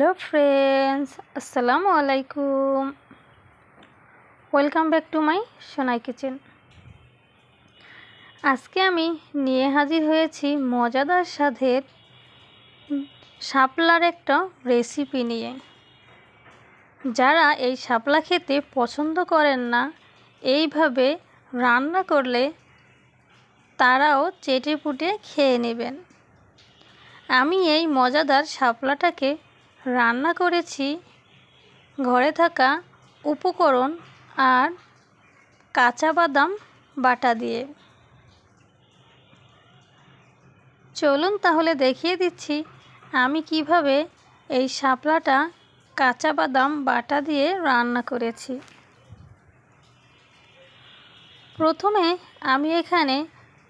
Hello friends, আসসালামু আলাইকুম। Welcome back to my Sonai kitchen. আজকে আমি নিয়ে হাজির হয়েছি মজাদার স্বাদের শাপলার একটা রেসিপি নিয়ে। যারা এই শাপলা খেতে পছন্দ করেন না, এইভাবে রান্না করলে তারাও চেটে পুটে খেয়ে নেবেন। আমি এই মজাদার শাপলাটাকে রান্না করেছি, ঘরে থাকা উপকরণ আর কাঁচা বাদাম বাটা দিয়ে। চলুন তাহলে দেখিয়ে দিচ্ছি আমি কীভাবে এই শাপলাটা কাঁচা বাদাম বাটা দিয়ে রান্না করেছি। প্রথমে আমি এখানে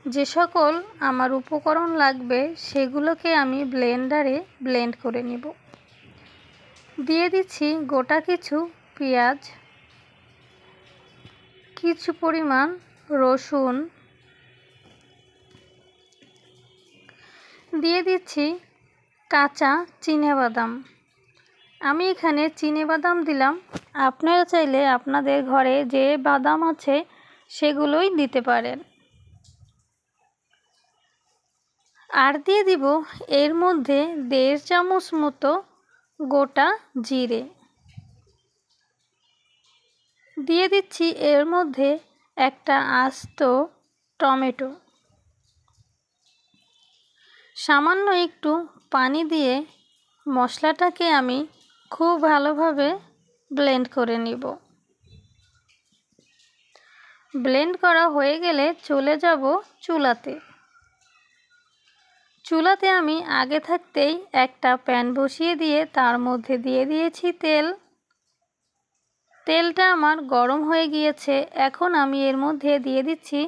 যে সকল আমার উপকরণ লাগবে সেগুলোকে আমি ব্লেন্ডারে ব্লেন্ড করে নেব। দিয়ে দিচ্ছি গোটা কিছু পেঁয়াজ, কিছু পরিমাণ রসুন, দিয়ে দিচ্ছি কাঁচা বাদাম আমি এখানে বাদাম দিলাম। আপনারা চাইলে আপনাদের ঘরে যে বাদাম আছে সেগুলোই দিতে পারেন। আর দিয়ে দিব এর মধ্যে দেড় চামচ মতো গোটা জিরে। দিয়ে দিচ্ছি এর মধ্যে একটা আস্ত টমেটো। সামান্য একটু পানি দিয়ে মশলাটাকে আমি খুব ভালোভাবে ব্লেন্ড করে নিব। ব্লেন্ড করা হয়ে গেলে চলে যাব চুলাতে। চুলাতে আমি আগে থাকতেই একটা প্যান বসিয়ে দিয়ে তার মধ্যে দিয়ে দিয়েছি তেল। তেলটা আমার গরম হয়ে গিয়েছে। এখন আমি এর মধ্যে দিয়ে দিচ্ছি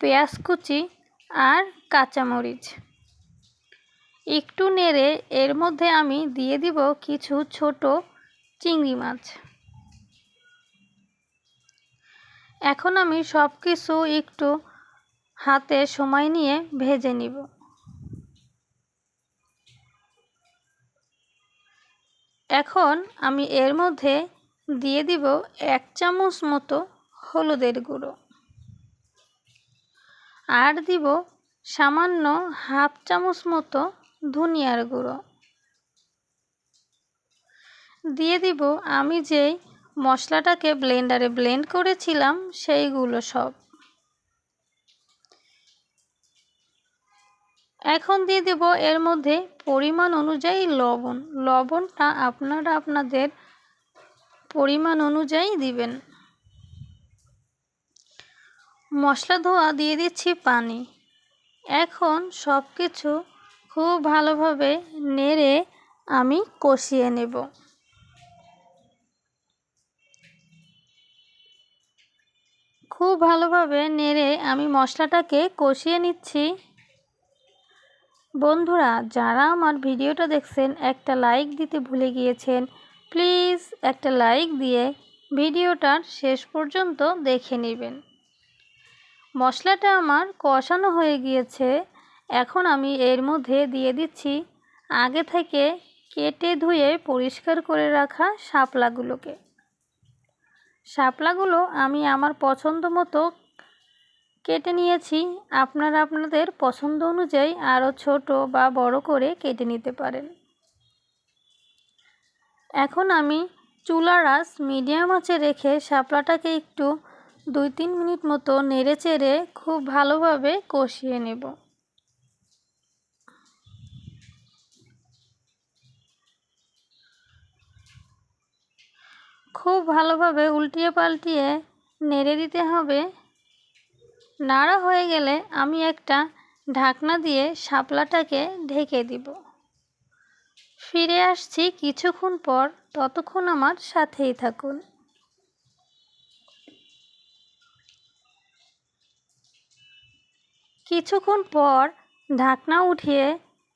পেঁয়াজ কুচি আর কাঁচামরিচ। একটু নেড়ে এর মধ্যে আমি দিয়ে দিব কিছু ছোট চিংড়ি মাছ। এখন আমি সব কিছু একটু হাতে সময় নিয়ে ভেজে নিব। এখন আমি এর মধ্যে দিয়ে দিব এক চামচ মতো হলুদের গুঁড়ো। আর দিব সামান্য হাফ চামচ মতো ধনিয়ার গুঁড়ো। দিয়ে দিব আমি যেই মশলাটাকে ব্লেন্ডারে ব্লেন্ড করেছিলাম সেইগুলো সব। এখন দিয়ে দেব এর মধ্যে পরিমাণ অনুযায়ী লবণ। লবণটা আপনারা আপনাদের পরিমাণ অনুযায়ী দিবেন। মশলা ধোয়া দিয়ে দিচ্ছি পানি। এখন সব কিছু খুব ভালোভাবে নেড়ে আমি কষিয়ে নেব। খুব ভালোভাবে নেড়ে আমি মশলাটাকে কষিয়ে নিচ্ছি। বন্ধুরা, যারা আমার ভিডিওটা দেখছেন, একটা লাইক দিতে ভুলে গিয়েছেন, প্লিজ একটা লাইক দিয়ে ভিডিওটার শেষ পর্যন্ত দেখে নেবেন। মশলাটা আমার কষানো হয়ে গিয়েছে। এখন আমি এর মধ্যে দিয়ে দিচ্ছি আগে থেকে কেটে ধুয়ে পরিষ্কার করে রাখা শাপলাগুলোকে। শাপলাগুলো আমি আমার পছন্দ মতো কেটে নিয়েছি। আপনারা আপনাদের পছন্দ অনুযায়ী আরও ছোট বা বড় করে কেটে নিতে পারেন। এখন আমি চুলার আঁচ মিডিয়াম আঁচে রেখে শাপলাটাকে একটু দুই তিন মিনিট মতো নেড়ে চেড়ে খুব ভালোভাবে কষিয়ে নেব। খুব ভালোভাবে উল্টিয়ে পাল্টিয়ে নেড়ে দিতে হবে। নাড়া হয়ে গেলে আমি একটা ঢাকনা দিয়ে শাপলাটাকে ঢেকে দিব। ফিরে আসছি কিছুক্ষণ পর, ততক্ষণ আমার সাথেই থাকুন। কিছুক্ষণ পর ঢাকনা উঠিয়ে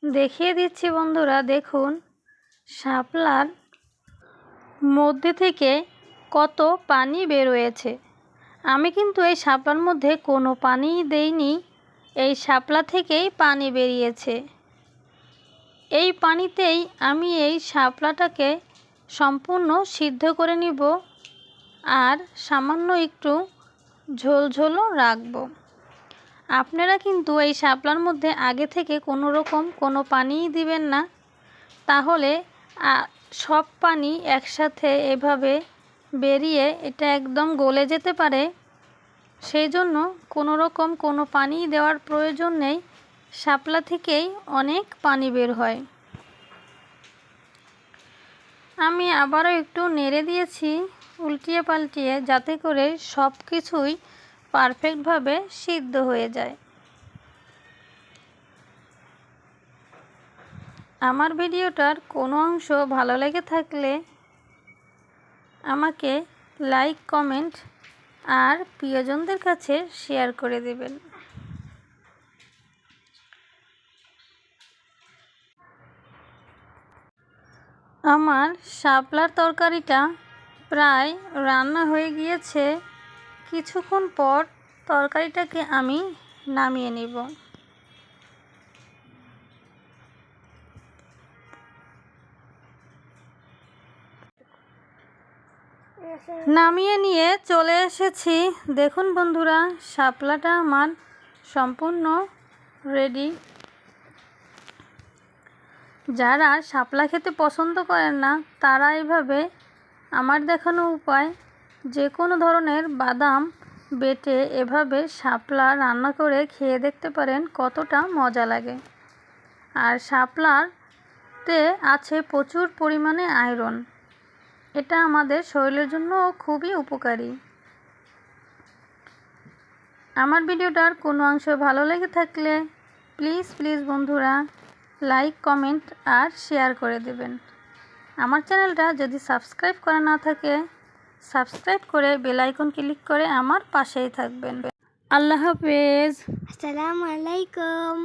দেখিয়ে দিচ্ছি, বন্ধুরা, দেখুন শাপলার মধ্যে থেকে কত পানি বেরোয়েছে আমি কিন্তু এই শাপলার মধ্যে কোনো পানি দেইনি। এই শাপলা থেকেই পানি বেরিয়েছে। এই পানিতেই আমি এই শাপলাটাকে সম্পূর্ণ সিদ্ধ করে নিব আর সামান্য একটু ঝোল ঝোলও রাখব। আপনারা কিন্তু এই শাপলার মধ্যে আগে থেকে কোনো রকম কোনো পানিই দিবেন না। তাহলে সব পানি একসাথে এভাবে বেরিয়ে এটা একদম গলে যেতে পারে সেই জন্য কোনো রকম কোনো পানি দেওয়ার প্রয়োজন নেই। শাপলা থেকেই অনেক পানি বের হয়। আমি আবারও একটু নেড়ে দিয়েছি উল্টিয়ে পাল্টিয়ে যাতে করে সব কিছুই পারফেক্টভাবে সিদ্ধ হয়ে যায়। আমার ভিডিওটার কোনো অংশ ভালো লেগে থাকলে আমাকে লাইক, কমেন্ট আর প্রিয়জনদের কাছে শেয়ার করে দেবেন। আমার শাপলার তরকারিটা প্রায় রান্না হয়ে গিয়েছে। কিছুক্ষণ পর তরকারিটাকে আমি নামিয়ে নিব। নামিয়ে নিয়ে চলে এসেছি। দেখুন বন্ধুরা, শাপলাটা আমার সম্পূর্ণ রেডি যারা শাপলা খেতে পছন্দ করেন না, তারা এইভাবে আমার দেখানো উপায়, যে কোনো ধরনের বাদাম বেটে এভাবে শাপলা রান্না করে খেয়ে দেখতে পারেন কতটা মজা লাগে। আর শাপলাতে আছে প্রচুর পরিমাণে আয়রন এটা আমাদের শরীরের জন্য খুবই উপকারী। আমার ভিডিওটার কোনো অংশ ভালো লেগে থাকলে প্লিজ প্লিজ বন্ধুরা লাইক কমেন্ট আর শেয়ার করে দেবেন। আমার চ্যানেলটা যদি সাবস্ক্রাইব করা না থাকে সাবস্ক্রাইব করে বেল আইকন ক্লিক করে আমার পাশেই থাকবেন। আল্লাহ হাফেজ। আসসালামু আলাইকুম।